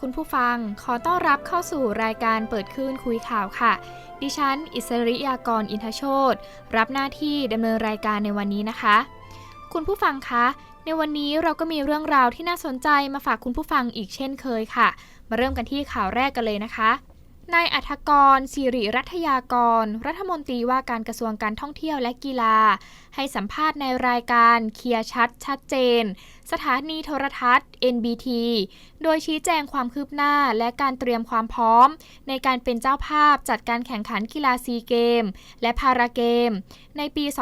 คุณผู้ฟัง ขอต้อนรับเข้าสู่รายการเปิดคลื่นคุยข่าวค่ะ ดิฉัน อิสริยากรอินทโชตรับหน้าที่ดำเนินรายการในวันนี้นะคะ คุณผู้ฟังคะ ในวันนี้เราก็มีเรื่องราวที่น่าสนใจมาฝากคุณผู้ฟังอีกเช่นเคยค่ะ มาเริ่มกันที่ข่าวแรกกันเลยนะคะนายอัธกรสิริรัตยากร รัฐมนตรีว่าการกระทรวงการท่องเที่ยวและกีฬา ให้สัมภาษณ์ในรายการเคลียร์ชัดชัดเจน สถานีโทรทัศน์ NBT โดยชี้แจงความคืบหน้าและการเตรียมความพร้อม ในการเป็นเจ้าภาพจัดการแข่งขันกีฬาซีเกม และพาราเกม ในปี 2568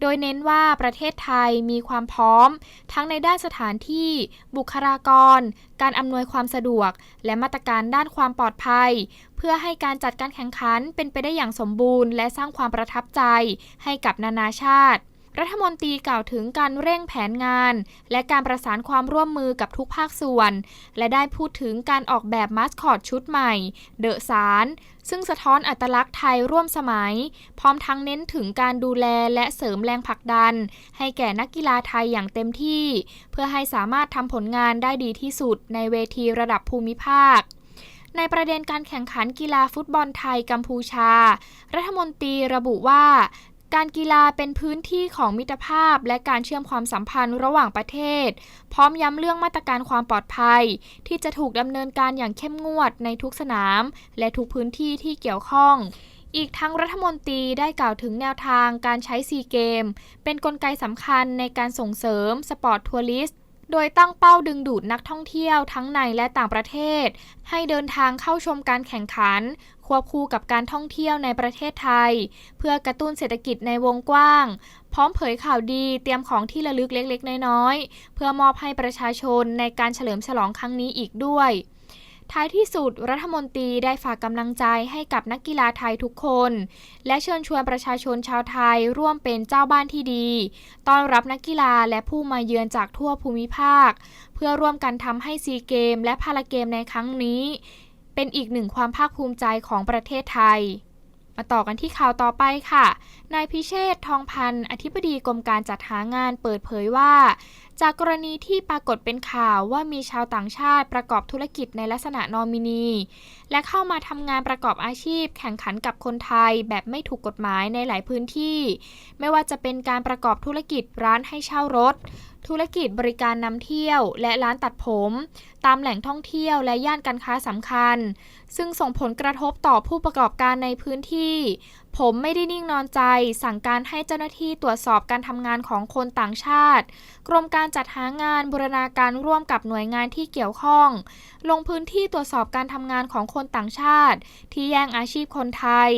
โดยเน้นว่าประเทศไทยมีความพร้อม ทั้งในด้านสถานที่ บุคลากร การอำนวยความสะดวก และมาตรการด้านความปลอดภัย เพื่อให้การจัดการแข่งขันเป็นไปได้อย่างสมบูรณ์ และสร้างความประทับใจให้กับนานาชาติ รัฐมนตรีกล่าวถึงการเร่งแผนงาน และการประสานความร่วมมือกับทุกภาคส่วน และได้พูดถึงการออกแบบมาสคอตชุดใหม่ เดอะสาร ซึ่งสะท้อนอัตลักษณ์ไทยร่วมสมัย พร้อมทั้งเน้นถึงการดูแลและเสริมแรงผลักดัน ให้แก่นักกีฬาไทยอย่างเต็มที่ เพื่อให้สามารถทำผลงานได้ดีที่สุดในเวทีระดับภูมิภาค ในประเด็นการแข่งขันกีฬาฟุตบอลไทยกัมพูชา รัฐมนตรีระบุว่าการกีฬาเป็นพื้นที่ของมิตรภาพและการเชื่อมความสัมพันธ์ระหว่างประเทศ พร้อมย้ำเรื่องมาตรการความปลอดภัย ที่จะถูกดำเนินการอย่างเข้มงวดในทุกสนาม และทุกพื้นที่ที่เกี่ยวข้อง อีกทั้งรัฐมนตรีได้กล่าวถึงแนวทางการใช้ซีเกม เป็นนกลไกสำคัญในการส่งเสริมสปอร์ตทัวริสต์ โดยตั้งเป้าดึงดูดนักท่องเที่ยวทั้งในและต่างประเทศ ให้เดินทางเข้าชมการแข่งขัน ควบคู่กับการท่องเที่ยวในประเทศไทย เพื่อกระตุ้นเศรษฐกิจในวงกว้าง พร้อมเผยข่าวดีเตรียมของที่ระลึกเล็กๆ น้อยๆ เพื่อมอบให้ประชาชนในการเฉลิมฉลองครั้งนี้อีกด้วย ท้ายที่สุดรัฐมนตรีได้ฝากกำลังใจให้กับนักกีฬาไทยทุกคน และเชิญชวนประชาชนชาวไทยร่วมเป็นเจ้าบ้านที่ดี ต้อนรับนักกีฬาและผู้มาเยือนจากทั่วภูมิภาค เพื่อร่วมกันทำให้ซีเกมและพาราเกมในครั้งนี้ เป็นอีกหนึ่งความภาคภูมิใจของประเทศไทย มาต่อกันที่ข่าวต่อไปค่ะ นายพิเชษฐ์ทองพันธ์อธิบดีกรมการจัดหางานเปิดเผยว่า จากกรณีที่ปรากฏเป็นข่าวว่ามีชาวต่างชาติประกอบธุรกิจในลักษณะนอมินี และเข้ามาทำงานประกอบอาชีพ แข่งขันกับคนไทยแบบไม่ถูกกฎหมายในหลายพื้นที่ ไม่ว่าจะเป็นการประกอบธุรกิจร้านให้เช่ารถ ธุรกิจบริการนำเที่ยวและร้านตัดผม ตามแหล่งท่องเที่ยวและย่านการค้าสำคัญ ซึ่งส่งผลกระทบต่อผู้ประกอบการในพื้นที่ ผมไม่ได้นิ่งนอนใจ สั่งการให้เจ้าหน้าที่ตรวจสอบการทำงานของคนต่างชาติ กรมการจัดหางานบูรณาการร่วมกับหน่วยงานที่เกี่ยวข้อง ลงพื้นที่ตรวจสอบการทำงานของคนต่างชาติ ที่แย่งอาชีพคนไทย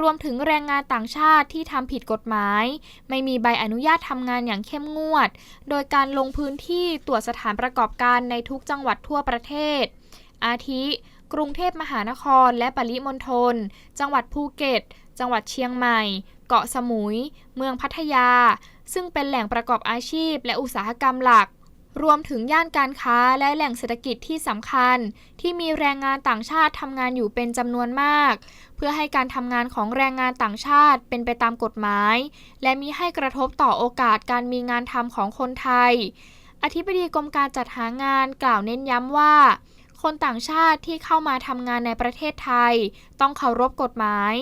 รวมถึงแรงงานต่างชาติที่ทำผิดกฎหมาย ไม่มีใบอนุญาตทำงานอย่างเข้มงวด โดยการลงพื้นที่ตรวจสถานประกอบการในทุกจังหวัดทั่วประเทศ อาทิ กรุงเทพมหานคร และปริมณฑลจังหวัดภูเก็ต จังหวัดเชียงใหม่ เกาะสมุย เมืองพัทยา ซึ่งเป็นแหล่งประกอบอาชีพ และอุตสาหกรรมหลัก รวมถึงย่านการค้าและแหล่งเศรษฐกิจที่สำคัญ ที่มีแรงงานต่างชาติทำงานอยู่เป็นจำนวนมาก เพื่อให้การทำงานของแรงงานต่างชาติเป็นไปตามกฎหมาย และมีให้กระทบต่อโอกาสการมีงานทำของคนไทย อธิบดีกรมการจัดหางานกล่าวเน้นย้ำว่า คนต่างชาติที่เข้ามาทำงานในประเทศไทย ต้องเคารพกฎหมาย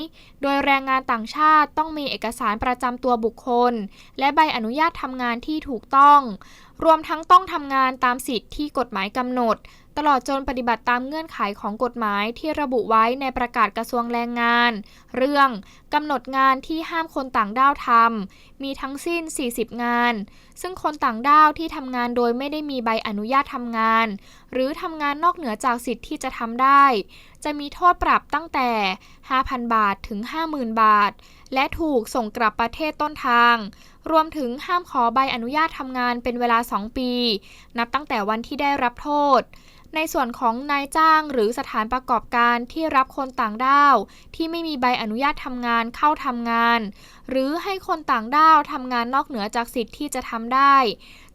โดยแรงงานต่างชาติต้องมีเอกสารประจำตัวบุคคล และใบอนุญาตทำงานที่ถูกต้อง รวมทั้งต้องทำงานตามสิทธิที่กฎหมายกำหนด ตลอดจนปฏิบัติตามเงื่อนไขของกฎหมายที่ระบุไว้ในประกาศกระทรวงแรงงาน เรื่อง กำหนดงานที่ห้ามคนต่างด้าวทำมีทั้งสิ้น 40 งาน ซึ่งคนต่างด้าวที่ทำงานโดยไม่ได้มีใบอนุญาตทำงาน หรือทำงานนอกเหนือจากสิทธิ์ที่จะทำได้ จะมีโทษปรับตั้งแต่ 5,000 บาทถึง 50,000 บาท และถูกส่งกลับประเทศต้นทาง รวมถึงห้ามขอใบอนุญาตทำงานเป็นเวลา 2 ปี นับตั้งแต่วันที่ได้รับโทษในส่วนของนายจ้างหรือสถานประกอบการที่รับคนต่างด้าว ที่ไม่มีใบอนุญาตทำงานเข้าทำงาน หรือให้คนต่างด้าวทำงานนอกเหนือจากสิทธิ์ที่จะทำได้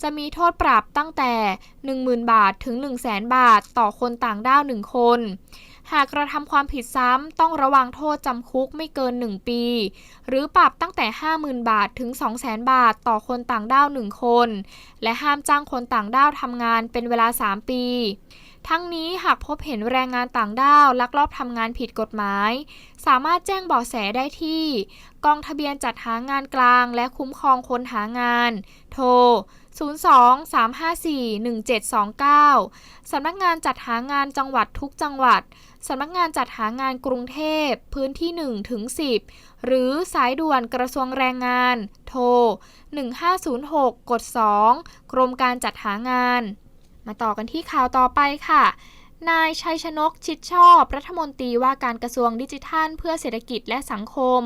จะมีโทษปรับตั้งแต่ 10,000 บาทถึง 100,000 บาท ต่อคนต่างด้าว 1 คน หากกระทำความผิดซ้ำต้องระวังโทษจำคุกไม่เกิน 1 ปี หรือปรับตั้งแต่ 50,000 บาทถึง 200,000 บาท ต่อคนต่างด้าว 1 คน และห้ามจ้างคนต่างด้าวทำงานเป็นเวลา 3 ปี ทั้งนี้หากพบเห็นแรงงานต่างด้าวลักลอบทำงานผิดกฎหมาย สามารถแจ้งเบาะแสได้ที่ กองทะเบียนจัดหางานกลางและคุ้มครองคนหางาน โทร 02-354-1729 สำนักงานจัดหางานจังหวัดทุกจังหวัด สำนักงานจัดหางานกรุงเทพพื้นที่1ถึง10 หรือสายด่วนกระทรวงแรงงาน โทร 1506 กด 2 กรมการจัดหางาน มาต่อกันที่ข่าวต่อไปค่ะ นายชัยชนกชิดชอบ รัฐมนตรีว่าการกระทรวงดิจิทัล เพื่อเศรษฐกิจและสังคม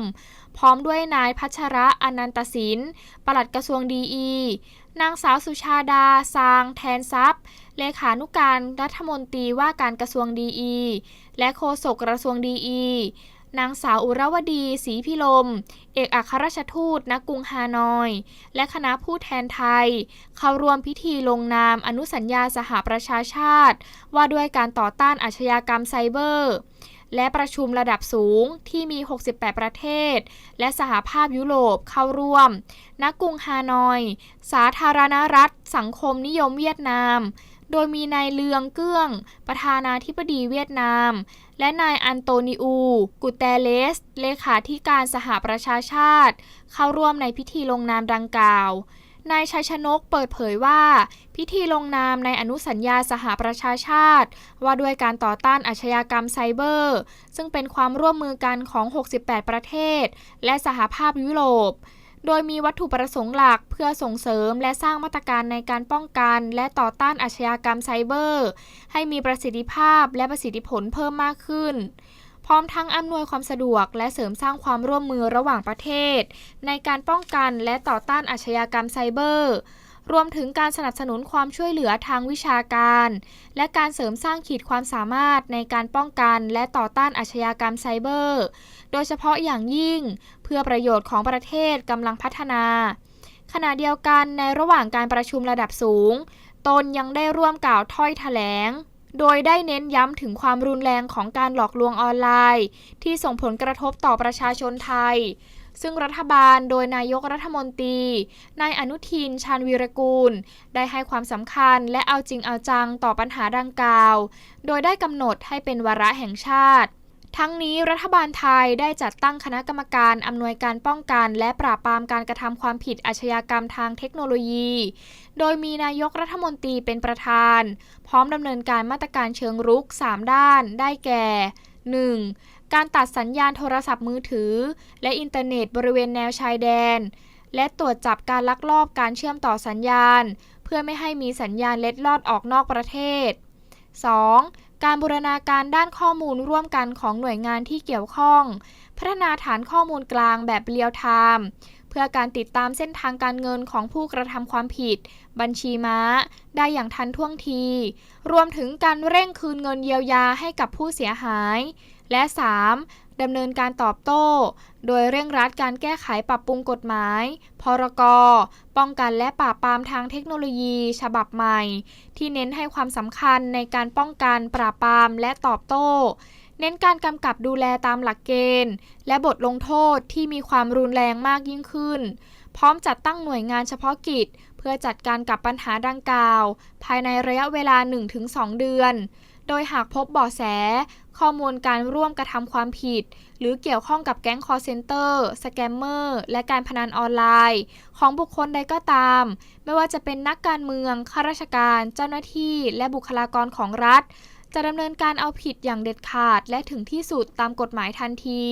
พร้อมด้วยนายพัชระอนันตศินปลัดกระทรวงดีอีนางสาวสุชาดาซาง แทนทรัพย์ เลขานุการรัฐมนตรีว่าการกระทรวงดีอีและโฆษกกระทรวงดีอี นางสาวอุรวดีศรีพิลม เอกอัครราชทูตณกรุงฮานอย และคณะผู้แทนไทย เข้าร่วมพิธีลงนามอนุสัญญาสหประชาชาติ ว่าด้วยการต่อต้านอาชญากรรมไซเบอร์ และประชุมระดับสูงที่มี 68 ประเทศ และสหภาพยุโรปเข้าร่วม ณ กรุงฮานอย สาธารณรัฐ สังคมนิยมเวียดนาม โดยมีนายเลืองเกื้อง ประธานาธิบดีเวียดนามและนายอันโตนิอู กุเตเลส เลขาธิการสหประชาชาติ เข้าร่วมในพิธีลงนามดังกล่าว นายชัยชนกเปิดเผยว่า พิธีลงนามในอนุสัญญาสหประชาชาติ ว่าด้วยการต่อต้านอาชญากรรมไซเบอร์ ซึ่งเป็นความร่วมมือกันของ 68 ประเทศ และสหภาพยุโรป โดยมีวัตถุประสงค์หลักเพื่อส่งเสริมและสร้างมาตรการในการป้องกัน และต่อต้านอาชญากรรมไซเบอร์ ให้มีประสิทธิภาพและประสิทธิผลเพิ่มมากขึ้น พร้อมทั้งอำนวยความสะดวกและเสริมสร้างความร่วมมือระหว่างประเทศ ในการป้องกันและต่อต้านอาชญากรรมไซเบอร์ รวมถึงการสนับสนุนความช่วยเหลือทางวิชาการ และการเสริมสร้างขีดความสามารถในการป้องกันและต่อต้านอาชญากรรมไซเบอร์ โดยเฉพาะอย่างยิ่ง เพื่อประโยชน์ของประเทศกำลังพัฒนา ขณะเดียวกันในระหว่างการประชุมระดับสูง ตนยังได้ร่วมกล่าวถ้อยแถลง โดยได้เน้นย้ำถึงความรุนแรงของการหลอกลวงออนไลน์ ที่ส่งผลกระทบต่อประชาชนไทย ซึ่งรัฐบาลโดยนายกรัฐมนตรีนายอนุทิน ชาญวีรกูล ได้ให้ความสำคัญและเอาจริงเอาจังต่อปัญหาดังกล่าว โดยได้กำหนดให้เป็นวาระแห่งชาติ ทั้งนี้รัฐบาลไทยได้จัดตั้งคณะกรรมการอำนวยการป้องกัน และปราบปรามการกระทำความผิดอาชญากรรมทางเทคโนโลยี โดยมีนายกรัฐมนตรีเป็นประธาน พร้อมดำเนินการมาตรการเชิงรุก 3 ด้าน ได้แก่ 1. การตัดสัญญาณโทรศัพท์มือถือ และอินเทอร์เน็ตบริเวณแนวชายแดน และตรวจจับการลักลอบการเชื่อมต่อสัญญาณ เพื่อไม่ให้มีสัญญาณเล็ดลอดออกนอกประเทศ 2. การบูรณาการด้านข้อมูลร่วมกันของหน่วยงานที่เกี่ยวข้อง พัฒนาฐานข้อมูลกลางแบบเรียลไทม์เพื่อการติดตามเส้นทางการเงินของผู้กระทำความผิด บัญชีม้า ได้อย่างทันท่วงที รวมถึงการเร่งคืนเงินเยียวยาให้กับผู้เสียหาย และ 3. ดำเนินการตอบโต้ โดยเร่งรัดการแก้ไขปรับปรุงกฎหมาย พรก ป้องกันและปราบปรามทางเทคโนโลยี ฉบับใหม่ ที่เน้นให้ความสำคัญในการป้องกัน ปราบปราม และตอบโต้ เน้นการกำกับดูแลตามหลักเกณฑ์ และบทลงโทษที่มีความรุนแรงมากยิ่งขึ้น พร้อมจัดตั้งหน่วยงานเฉพาะกิจ เพื่อจัดการกับปัญหาดังกล่าว ภายในระยะเวลา 1-2 เดือน โดยหากพบเบาะแส ข้อมูลการร่วมกระทำความผิด หรือเกี่ยวข้องกับแก๊งคอร์เซนเตอร์ สแกมเมอร์ และการพนันออนไลน์ ของบุคคลใดก็ตาม ไม่ว่าจะเป็นนักการเมือง ข้าราชการ เจ้าหน้าที่ และบุคลากรของรัฐ จะดำเนินการเอาผิดอย่างเด็ดขาดและถึงที่สุดตามกฎหมายทันที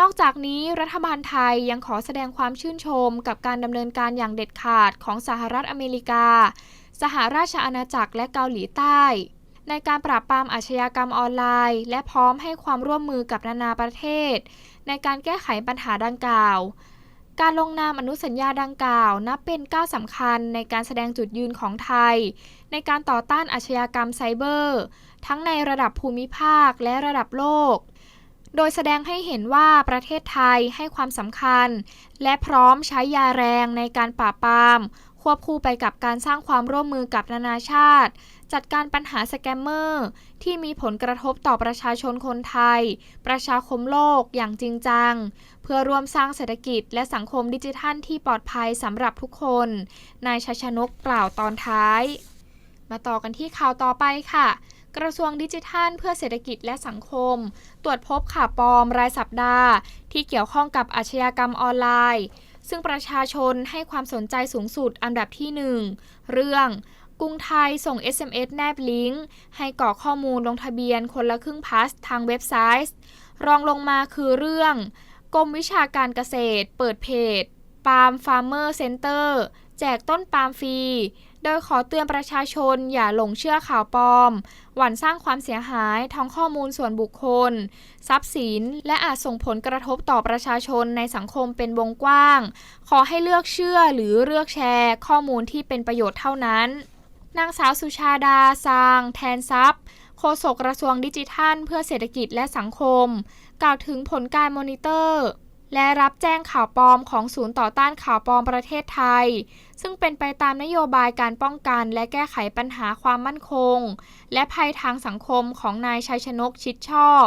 นอกจากนี้รัฐบาลไทยยังขอแสดงความชื่นชมกับการดำเนินการอย่างเด็ดขาดของสหรัฐอเมริกา สหราชอาณาจักรและเกาหลีใต้ ในการปราบปรามอาชญากรรมออนไลน์ และพร้อมให้ความร่วมมือกับนานาประเทศ ในการแก้ไขปัญหาดังกล่าวการลงนามอนุสัญญาดังกล่าว นับเป็นก้าวสำคัญในการแสดงจุดยืนของไทย ในการต่อต้านอาชญากรรมไซเบอร์ ทั้งในระดับภูมิภาคและระดับโลก โดยแสดงให้เห็นว่าประเทศไทยให้ความสำคัญ และพร้อมใช้ยาแรงในการปราบปราม ควบคู่ไปกับการสร้างความร่วมมือกับนานาชาติ จัดการปัญหาสแกมเมอร์ ที่มีผลกระทบต่อประชาชนคนไทย ประชาคมโลกอย่างจริงจัง เพื่อร่วมสร้างเศรษฐกิจและสังคมดิจิทัลที่ปลอดภัยสำหรับทุกคน นายชัชนกกล่าวตอนท้ายมาต่อกันที่ข่าวต่อไปค่ะ กระทรวงดิจิทัล เพื่อเศรษฐกิจและสังคม ตรวจพบข่าวปลอมรายสัปดาห์ ที่เกี่ยวข้องกับอาชญากรรมออนไลน์ ซึ่งประชาชนให้ความสนใจสูงสุดอันดับที่ 1 เรื่องกรุงไทยส่ง SMS แนบลิงก์ ให้กรอกข้อมูลลงทะเบียนคนละครึ่งพาสทางเว็บไซต์ รองลงมาคือเรื่อง กรมวิชาการเกษตร เปิดเพจ ปาล์มฟาร์มเมอร์เซ็นเตอร์ แจกต้นปาล์มฟรี โดยขอเตือนประชาชนอย่าหลงเชื่อข่าวปลอม หวั่นสร้างความเสียหายทั้งข้อมูลส่วนบุคคล ทรัพย์สิน และอาจส่งผลกระทบต่อประชาชนในสังคมเป็นวงกว้าง ขอให้เลือกเชื่อหรือเลือกแชร์ ข้อมูลที่เป็นประโยชน์เท่านั้นนางสาวสุชาดาซาง แทนทรัพย์โฆษกกระทรวงดิจิทัล เพื่อเศรษฐกิจและสังคม กล่าวถึงผลการมอนิเตอร์ และรับแจ้งข่าวปลอมของศูนย์ต่อต้านข่าวปลอมประเทศไทย ซึ่งเป็นไปตามนโยบายการป้องกันและแก้ไขปัญหาความมั่นคง และภัยทางสังคมของนายชัยชนกชิดชอบ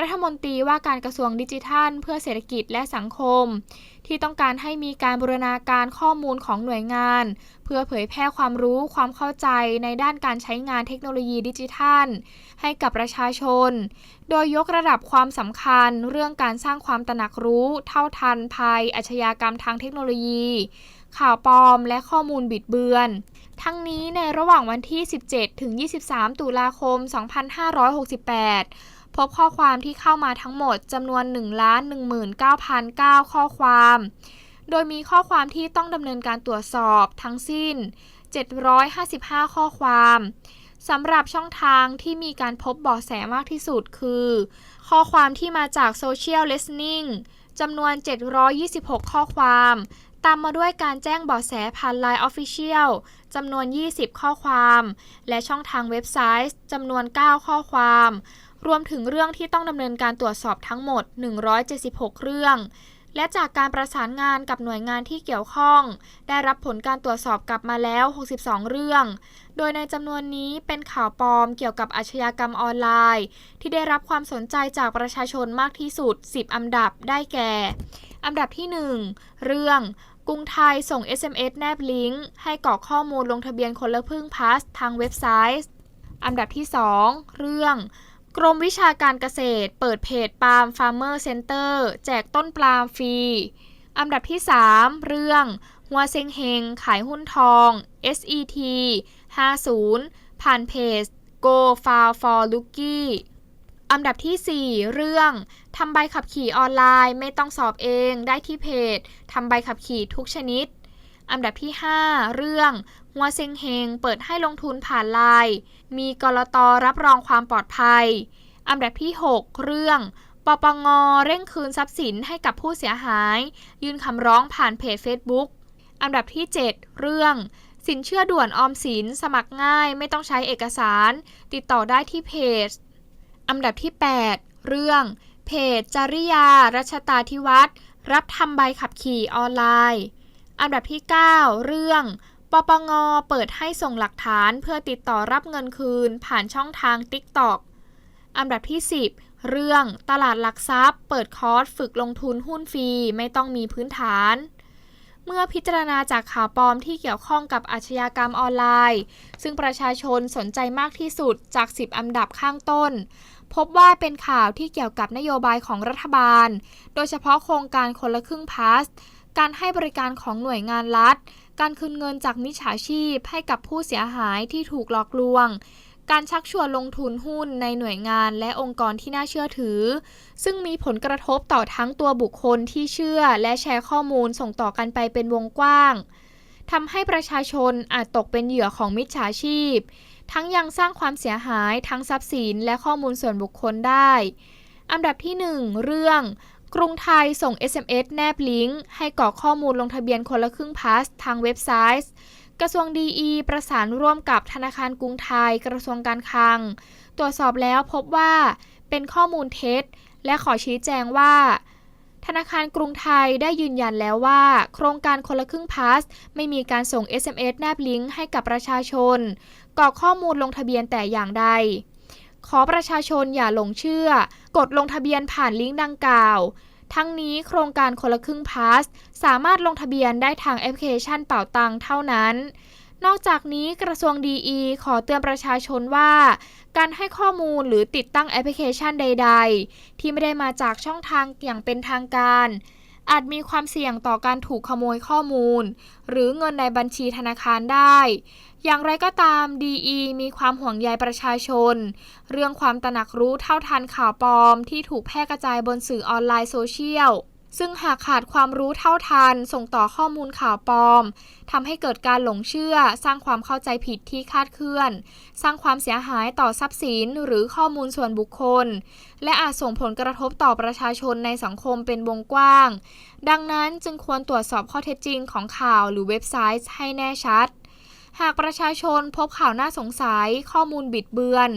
รัฐมนตรีว่าการกระทรวงดิจิทัล เพื่อเศรษฐกิจและสังคม ที่ต้องการให้มีการบูรณาการข้อมูลของหน่วยงาน เพื่อเผยแพร่ความรู้ความเข้าใจในด้านการใช้งานเทคโนโลยีดิจิทัล ให้กับประชาชน โดยยกระดับความสำคัญเรื่องการสร้างความตระหนักรู้ เท่าทันภัยอาชญากรรมทางเทคโนโลยี ข่าวปลอมและข้อมูลบิดเบือนทั้งนี้ในระหว่างวันที่ 17 ถึง 23 ตุลาคม 2568 พบข้อความที่เข้ามาทั้งหมดจำนวน 1,19,009ข้อความ โดยมีข้อความที่ต้องดำเนินการตรวจสอบทั้งสิ้น 755 ข้อความสำหรับช่องทางที่มีการพบเบาะแสมากที่สุดคือ ข้อความที่มาจาก Social Listening จำนวน 726 ข้อความ ตามมาด้วยการแจ้งเบาะแสผ่าน Line Official จำนวน 20 ข้อความ และช่องทางเว็บไซต์จำนวน 9 ข้อความ รวมถึงเรื่องที่ต้องดำเนินการตรวจสอบทั้งหมด 176 เรื่อง และจากการประสานงานกับหน่วยงานที่เกี่ยวข้อง ได้รับผลการตรวจสอบกลับมาแล้ว 62 เรื่อง โดยในจำนวนนี้เป็นข่าวปลอมเกี่ยวกับอาชญากรรมออนไลน์ ที่ได้รับความสนใจจากประชาชนมากที่สุด 10 อันดับได้แก่ อันดับที่ 1 เรื่องกรุงไทยส่ง SMS แนบลิงก์ให้กรอกข้อมูลลงทะเบียนคนละพึ่งพาสทางเว็บไซต์ อันดับที่ 2 เรื่อง กรมวิชาการเกษตร เปิดเพจปาล์มฟาร์มเมอร์เซ็นเตอร์แจกต้นปาล์มฟรี อันดับที่ 3 เรื่อง หัวเซ็งเฮง ขายหุ้นทอง SET 50 ผ่านเพจ Go Far for Lucky อันดับที่ 4 เรื่อง ทำใบขับขี่ออนไลน์ไม่ต้องสอบเองได้ที่เพจ ทำใบขับขี่ทุกชนิด อันดับที่ 5 เรื่องหัวเซงเฮงเปิดให้ลงทุนผ่านไลน์มีกรตรับรองความปลอดภัย อันดับที่ 6 เรื่องปปงเร่งคืนทรัพย์สินให้กับผู้เสียหาย ยื่นคำร้องผ่านเพจ Facebook อันดับที่ 7 เรื่อง สินเชื่อด่วนออมสิน สมัครง่ายไม่ต้องใช้เอกสาร ติดต่อได้ที่เพจ อันดับที่ 8 เรื่อง เพจจริยา รัชตาธิวัฒน์รับทำใบขับขี่ออนไลน์ อันดับที่ 9 เรื่องปปง เปิดให้ส่งหลักฐานเพื่อติดต่อรับเงินคืน ผ่านช่องทาง TikTok อันดับที่ 10 เรื่องตลาดหลักทรัพย์ เปิดคอร์สฝึกลงทุนหุ้นฟรีไม่ต้องมีพื้นฐาน เมื่อพิจารณาจากข่าวปลอมที่เกี่ยวข้องกับอาชญากรรมออนไลน์ ซึ่งประชาชนสนใจมากที่สุดจาก 10 อันดับข้างต้น พบว่าเป็นข่าวที่เกี่ยวกับนโยบายของรัฐบาล โดยเฉพาะโครงการคนละครึ่งพาส การให้บริการของหน่วยงานรัฐ การคืนเงินจากมิจฉาชีพให้กับผู้เสียหายที่ถูกหลอกลวง การชักชวนลงทุนหุ้นในหน่วยงานและองค์กรที่น่าเชื่อถือ ซึ่งมีผลกระทบต่อทั้งตัวบุคคลที่เชื่อและแชร์ข้อมูลส่งต่อกันไปเป็นวงกว้างทำให้ประชาชนอาจตกเป็นเหยื่อของมิจฉาชีพ ทั้งยังสร้างความเสียหายทั้งทรัพย์สินและข้อมูลส่วนบุคคลได้ อันดับที่ 1 เรื่อง กรุงไทยส่ง SMS แนบลิงก์ให้กรอกข้อมูลลงทะเบียนคนละครึ่งพาสทางเว็บไซต์กระทรวงดีอีประสานร่วมกับธนาคารกรุงไทย กระทรวงการคลัง ตรวจสอบแล้วพบว่าเป็นข้อมูลเท็จ และขอชี้แจงว่า ธนาคารกรุงไทยได้ยืนยันแล้วว่า โครงการคนละครึ่งพาสไม่มีการส่ง SMS แนบลิงก์ให้กับประชาชนกรอกข้อมูลลงทะเบียนแต่อย่างใด ขอประชาชนอย่าหลงเชื่อ กดลงทะเบียนผ่านลิงก์ดังกล่าว ทั้งนี้โครงการคนละครึ่งพาสสามารถลงทะเบียนได้ทางแอปพลิเคชันเป่าตังเท่านั้น นอกจากนี้กระทรวงดีขอเตือนประชาชนว่า การให้ข้อมูลหรือติดตั้งแอปพลิเคชันใด ๆ ที่ไม่ได้มาจากช่องทางอย่างเป็นทางการอาจมีความเสี่ยงต่อการถูกขโมยข้อมูล หรือเงินในบัญชีธนาคารได้ อย่างไรก็ตาม DE มีความห่วงใยประชาชน เรื่องความตระหนักรู้เท่าทันข่าวปลอม ที่ถูกแพร่กระจายบนสื่อออนไลน์โซเชียลซึ่งหากขาดความรู้เท่าทัน ส่งต่อข้อมูลข่าวปลอมทำให้เกิดการหลงเชื่อ สร้างความเข้าใจผิดที่คาดเคลื่อน สร้างความเสียหายต่อทรัพย์สินหรือข้อมูลส่วนบุคคล และอาจส่งผลกระทบต่อประชาชนในสังคมเป็นวงกว้าง ดังนั้นจึงควรตรวจสอบข้อเท็จจริงของข่าวหรือเว็บไซต์ให้แน่ชัด หากประชาชนพบข่าวน่าสงสัย ข้อมูลบิดเบือน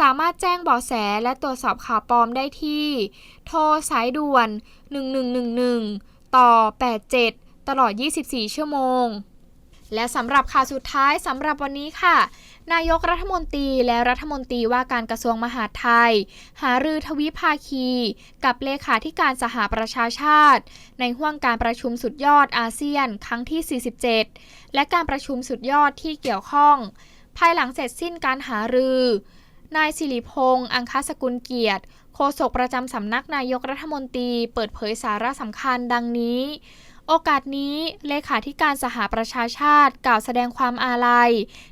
สามารถแจ้งเบาะแสและตรวจสอบข่าวปลอมได้ที่ โทรสายด่วน 1111 ต่อ 87 ตลอด 24 ชั่วโมง และสำหรับข่าวสุดท้ายสำหรับวันนี้ค่ะ นายกรัฐมนตรีและรัฐมนตรีว่าการกระทรวงมหาดไทย หารือทวิภาคี กับเลขาธิการสหประชาชาติ ในห่วงการประชุมสุดยอดอาเซียนครั้งที่ 47 และการประชุมสุดยอดที่เกี่ยวข้อง ภายหลังเสร็จสิ้นการหารือนายสิริพงษ์อังคสกุลเกียรติโฆษกประจำสำนักนายกรัฐมนตรี เปิดเผยสาระสำคัญดังนี้ โอกาสนี้เลขาธิการสหประชาชาติกล่าวแสดงความอาลัย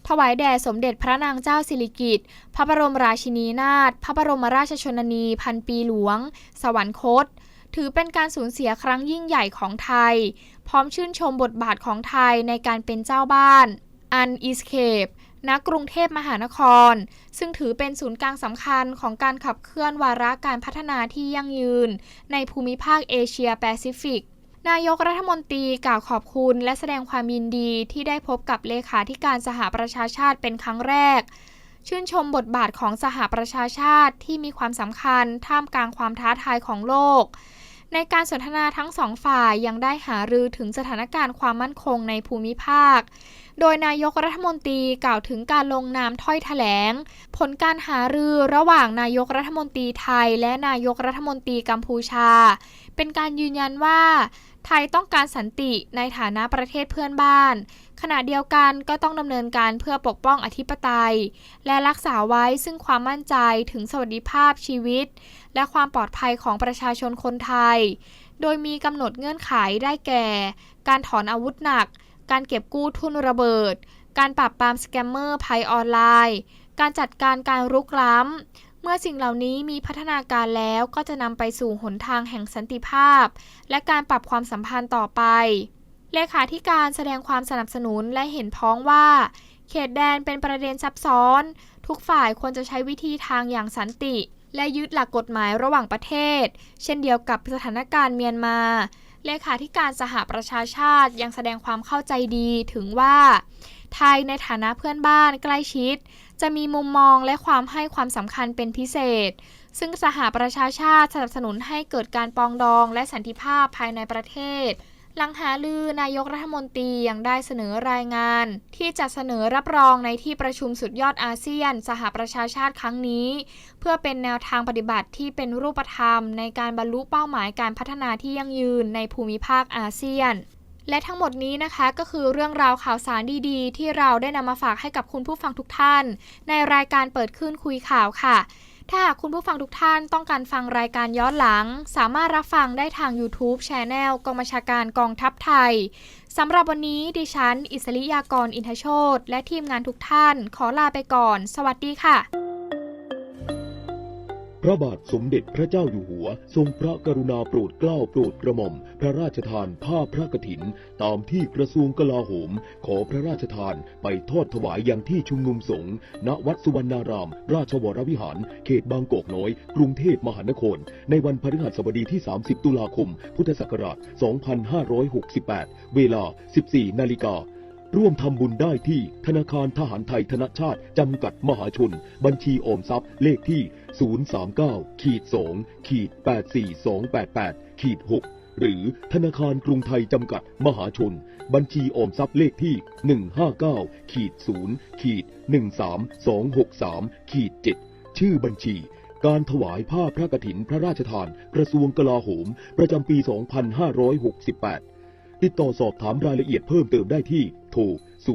ถวายแด่สมเด็จพระนางเจ้าสิริกิติ์พระบรมราชินีนาถพระบรมราชชนนีพันปีหลวง สวรรคต ถือเป็นการสูญเสียครั้งยิ่งใหญ่ของไทย พร้อมชื่นชมบทบาทของไทยในการเป็นเจ้าบ้านอันอีสเคปณกรุงเทพมหานคร ซึ่งถือเป็นศูนย์กลางสำคัญของการขับเคลื่อนวาระการพัฒนาที่ยั่งยืน ในภูมิภาคเอเชียแปซิฟิก นายกรัฐมนตรีกล่าวขอบคุณและแสดงความยินดีที่ได้พบกับเลขาธิการสหประชาชาติเป็นครั้งแรก ชื่นชมบทบาทของสหประชาชาติที่มีความสำคัญท่ามกลางความท้าทายของโลก ในการสนทนาทั้งสองฝ่ายยังได้หารือถึงสถานการณ์ความมั่นคงในภูมิภาค โดยนายกรัฐมนตรีกล่าวถึงการลงนามถ้อยแถลง ผลการหารือระหว่างนายกรัฐมนตรีไทย และนายกรัฐมนตรีกัมพูชา เป็นการยืนยันว่า ไทยต้องการสันติในฐานะประเทศเพื่อนบ้าน ขณะเดียวกันก็ต้องดำเนินการเพื่อปกป้องอธิปไตย และรักษาไว้ซึ่งความมั่นใจถึงสวัสดิภาพชีวิต และความปลอดภัยของประชาชนคนไทย โดยมีกำหนดเงื่อนไขได้แก่ การถอนอาวุธหนัก การเก็บกู้ทุนระเบิด การปราบปรามสแกมเมอร์ภัยออนไลน์ การจัดการการรุกล้ำ เมื่อสิ่งเหล่านี้มีพัฒนาการแล้วก็จะนำไปสู่หนทางแห่งสันติภาพ และการปรับความสัมพันธ์ต่อไป เลขาธิการแสดงความสนับสนุนและเห็นพ้องว่า เขตแดนเป็นประเด็นซับซ้อน ทุกฝ่ายควรจะใช้วิธีทางอย่างสันติ และยึดหลักกฎหมายระหว่างประเทศ เช่นเดียวกับสถานการณ์เมียนมา เลขาธิการสหประชาชาติยังแสดงความเข้าใจดีถึงว่า ไทยในฐานะเพื่อนบ้านใกล้ชิด จะมีมุมมองและความให้ความสำคัญเป็นพิเศษ ซึ่งสหประชาชาติสนับสนุนให้เกิดการปองดองและสันติภาพภายในประเทศ หลังหาลือนายกรัฐมนตรียังได้เสนอรายงาน ที่จะเสนอรับรองในที่ประชุมสุดยอดอาเซียน สหประชาชาติครั้งนี้ เพื่อเป็นแนวทางปฏิบัติที่เป็นรูปธรรม ในการบรรลุเป้าหมายการพัฒนาที่ยั่งยืนในภูมิภาคอาเซียน และทั้งหมดนี้นะคะก็คือเรื่องราวข่าวสารดีๆ ที่เราได้นำมาฝากให้กับคุณผู้ฟังทุกท่าน ในรายการเปิดขึ้นคุยข่าวค่ะ ถ้าหากคุณผู้ฟังทุกท่านต้องการฟังรายการย้อนหลัง สามารถรับฟังได้ทาง YouTube Channel กองบัญชาการกองทัพไทยสำหรับวันนี้ดิฉัน อิสริยากรอินทโชตและทีมงานทุกท่าน ขอลาไปก่อน สวัสดีค่ะ ระบาทสมเด็จพระเจ้าอยู่หัว ทรงพระกรุณาโปรดเกล้าโปรดกระหม่อม พระราชทานผ้าพระกฐิน ตามที่กระทรวงกลาโหม ขอพระราชทานไปทอดถวายยังที่ชุมนุมสงฆ์ณวัดสุวรรณาราม ราชวรวิหาร เขตบางกอกน้อย กรุงเทพมหานคร ในวันพฤหัสบดีที่ 30 ตุลาคม พุทธศักราช 2568 เวลา 14 นาฬิกา ร่วมทำบุญได้ที่ธนาคารทหารไทยธนชาติจำกัดมหาชน บัญชีออมทรัพย์เลขที่ 039ขีด2ขีด84288ขีด6หรือธนาคารกรุงไทยจำกัดมหาชน บัญชีออมทรัพย์เลขที่ 159ขีด0ขีด13263ขีด7ชื่อบัญชีการถวายผ้าพระกฐินพระราชทาน กระทรวงกลาโหม ประจำปี 2568 ติดต่อสอบถามรายละเอียดเพิ่มเติมได้ที่โทร 0 2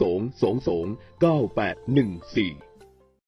2 2 2 9 8 1 4